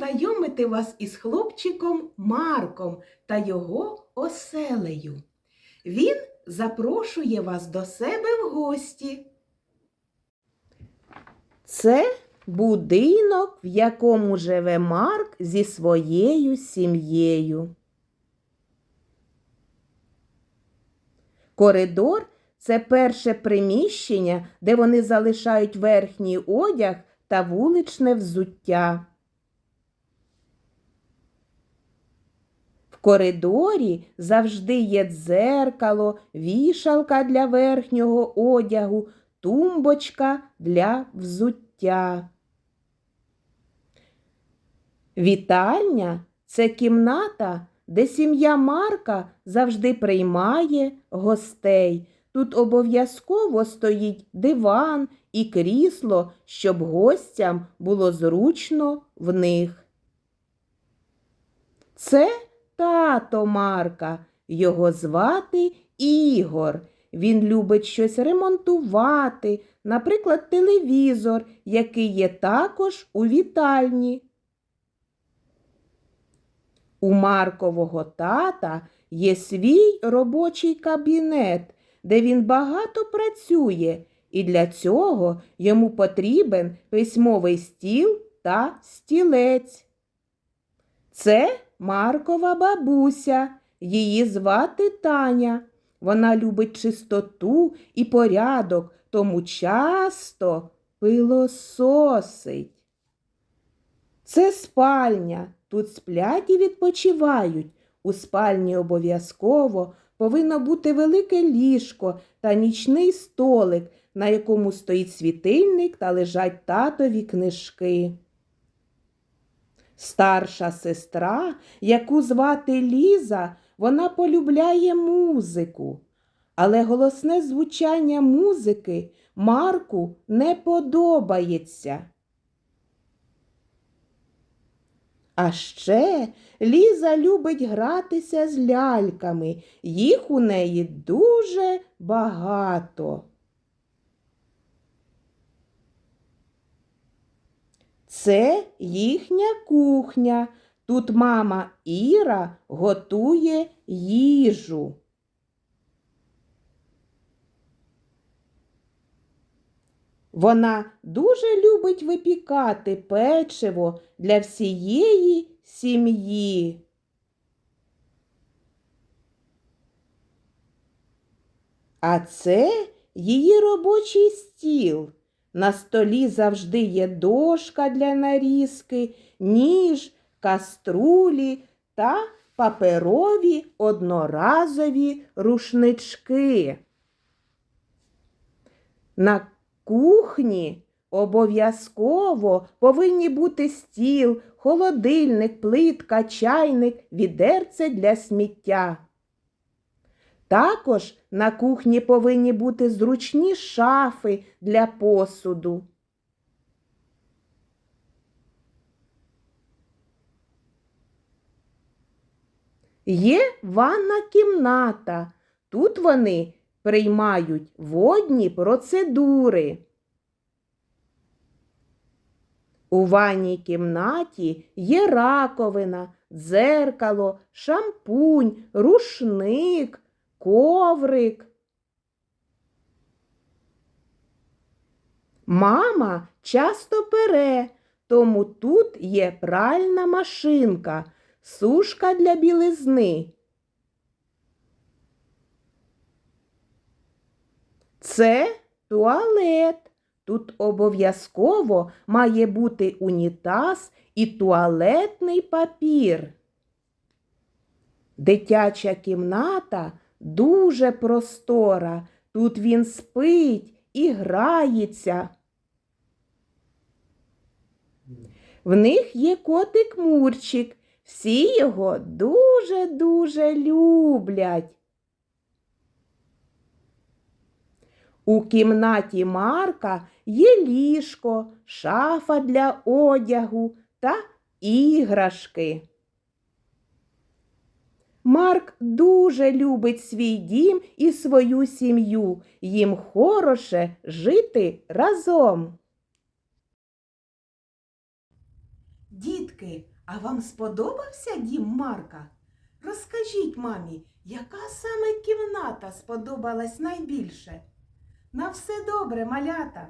познайомити вас із хлопчиком Марком та його оселею. Він запрошує вас до себе в гості. Це будинок, в якому живе Марк зі своєю сім'єю. Коридор це перше приміщення, де вони залишають верхній одяг та вуличне взуття. Коридорі завжди є дзеркало, вішалка для верхнього одягу, тумбочка для взуття. Вітальня це кімната, де сім'я Марка завжди приймає гостей. Тут обов'язково стоїть диван і крісло, щоб гостям було зручно в них. Це тато Марка, його звати Ігор. Він любить щось ремонтувати, наприклад, телевізор, який є також у вітальні. У Маркового тата є свій робочий кабінет, де він багато працює, і для цього йому потрібен письмовий стіл та стілець. Це Маркова бабуся, її звати Таня. Вона любить чистоту і порядок, тому часто пилососить. Це спальня. Тут сплять і відпочивають. У спальні обов'язково повинно бути велике ліжко та нічний столик, на якому стоїть світильник та лежать татові книжки. Старша сестра, яку звати Ліза, вона полюбляє музику, але голосне звучання музики Марку не подобається. А ще Ліза любить гратися з ляльками. Їх у неї дуже багато. Це їхня кухня. Тут мама Іра готує їжу. Вона дуже любить випікати печиво для всієї сім'ї. А це її робочий стіл. На столі завжди є дошка для нарізки, ніж, каструлі та паперові одноразові рушнички. На кухні обов'язково повинні бути стіл, холодильник, плитка, чайник, відерце для сміття. Також на кухні повинні бути зручні шафи для посуду. Є ванна кімната. Тут вони приймають водні процедури. У ванній кімнаті є раковина, дзеркало, шампунь, рушник, коврик. Мама часто пере, тому тут є пральна машинка, сушка для білизни. Це туалет. Тут обов'язково має бути унітаз і туалетний папір. Дитяча кімната дуже простора. Тут він спить і грається. В них є котик Мурчик. Всі його дуже-дуже люблять. У кімнаті Марка є ліжко, шафа для одягу та іграшки. Марк дуже любить свій дім і свою сім'ю. Їм хороше жити разом. Дітки, а вам сподобався дім Марка? Розкажіть мамі, яка саме кімната сподобалась найбільше? На все добре, малята!